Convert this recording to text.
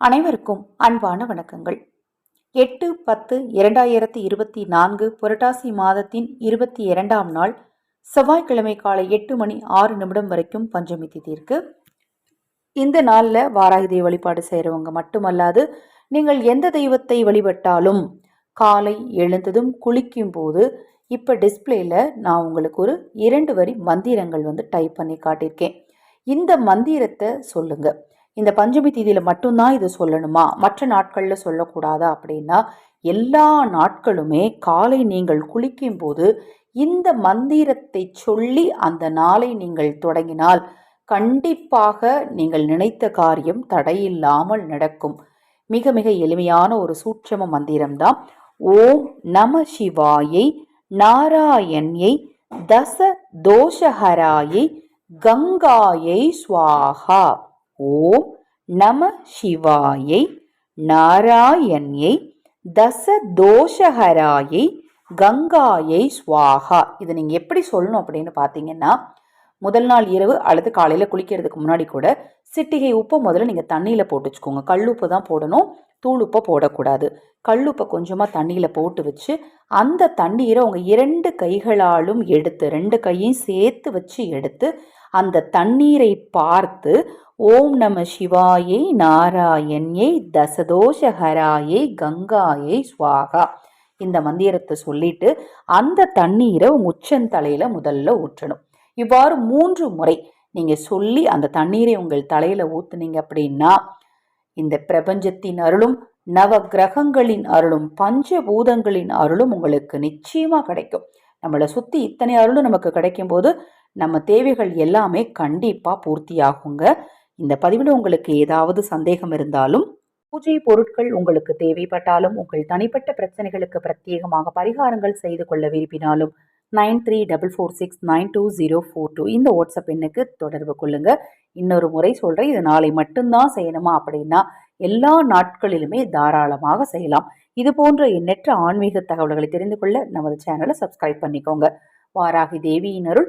அனைவருக்கும் அன்பான வணக்கங்கள். எட்டு பத்து இரண்டாயிரத்தி இருபத்தி நான்கு புரட்டாசி மாதத்தின் இருபத்தி இரண்டாம் நாள் செவ்வாய்க்கிழமை காலை எட்டு மணி ஆறு நிமிடம் வரைக்கும் பஞ்சமி திதி இருக்கு. இந்த நாளில் வாராகி தெய்வ வழிபாடு செய்கிறவங்க மட்டுமல்லாது நீங்கள் எந்த தெய்வத்தை வழிபட்டாலும் காலை எழுந்ததும் குளிக்கும் போது இப்போ டிஸ்பிளேயில் நான் உங்களுக்கு ஒரு இரண்டு வரி மந்திரங்கள் வந்து டைப் பண்ணி காட்டியிருக்கேன். இந்த மந்திரத்தை சொல்லுங்கள் இந்த பஞ்சமி தீதியில் மட்டும்தான் இது சொல்லணுமா? மற்ற நாட்களில் சொல்லக்கூடாதா அப்படின்னா எல்லா நாட்களுமே காலை நீங்கள் குளிக்கும் போது இந்த மந்திரத்தை சொல்லி அந்த நாளை நீங்கள் தொடங்கினால் கண்டிப்பாக நீங்கள் நினைத்த காரியம் தடையில்லாமல் நடக்கும். மிக மிக எளிமையான ஒரு சூட்சம மந்திரம்தான். ஓம் நம சிவாயை நாராயண்யை தச தோஷஹராயை கங்காயை ஸ்வாஹா. ஓம் நம சிவாயை நாராயண்யை தச தோஷஹராயை கங்காயை ஸ்வாஹா இதை நீங்கள் எப்படி சொல்லணும் அப்படின்னு பார்த்தீங்கன்னா முதல் நாள் இரவு அல்லது காலையில் குளிக்கிறதுக்கு முன்னாடி கூட சிட்டிகை உப்பை முதல்ல நீங்கள் தண்ணியில் போட்டு வச்சுக்கோங்க. கல்லுப்பு தான் போடணும் தூள் உப்பை போடக்கூடாது. கல்லுப்பை கொஞ்சமாக தண்ணியில் போட்டு வச்சு அந்த தண்ணீரை உங்கள் இரண்டு கைகளாலும் எடுத்து ரெண்டு கையும் சேர்த்து வச்சு எடுத்து அந்த தண்ணீரை பார்த்து ஓம் நம சிவாயை நாராயண்யை தசதோஷஹராயை கங்காயை சுவாகா. இந்த மந்திரத்தை சொல்லிட்டு அந்த தண்ணீரை உங்கள் உச்சந்தலையில் முதல்ல ஊற்றணும். இவ்வாறு மூன்று முறை நீங்கள் சொல்லி அந்த தண்ணீரை உங்கள் தலையில் ஊற்றுனீங்க அப்படின்னா இந்த பிரபஞ்சத்தின் அருளும் நவ கிரகங்களின் அருளும் பஞ்சபூதங்களின் அருளும் உங்களுக்கு நிச்சயமாக கிடைக்கும். நம்மளை சுற்றி இத்தனை அருளும் நமக்கு கிடைக்கும் போது நம்ம தேவைகள் எல்லாமே கண்டிப்பாக பூர்த்தியாகுங்க. இந்த பதிவில் உங்களுக்கு ஏதாவது சந்தேகம் இருந்தாலும் பூஜை பொருட்கள் உங்களுக்கு தேவைப்பட்டாலும் உங்கள் தனிப்பட்ட பிரச்சனைகளுக்கு பிரத்யேகமாக பரிகாரங்கள் செய்து கொள்ள விரும்பினாலும் nine three double four six nine two zero four two இந்த வாட்ஸ்அப் எண்ணுக்கு தொடர்பு கொள்ளுங்க. இன்னொரு முறை சொல்கிறேன் இது நாளை மட்டும்தான் செய்யணுமா அப்படின்னா எல்லா நாட்களிலுமே தாராளமாக செய்யலாம். இது போன்ற எண்ணற்ற ஆன்மீக தகவல்களை தெரிந்து கொள்ள நமது சேனலை சப்ஸ்கிரைப் பண்ணிக்கோங்க. வாராகி தேவியினருள்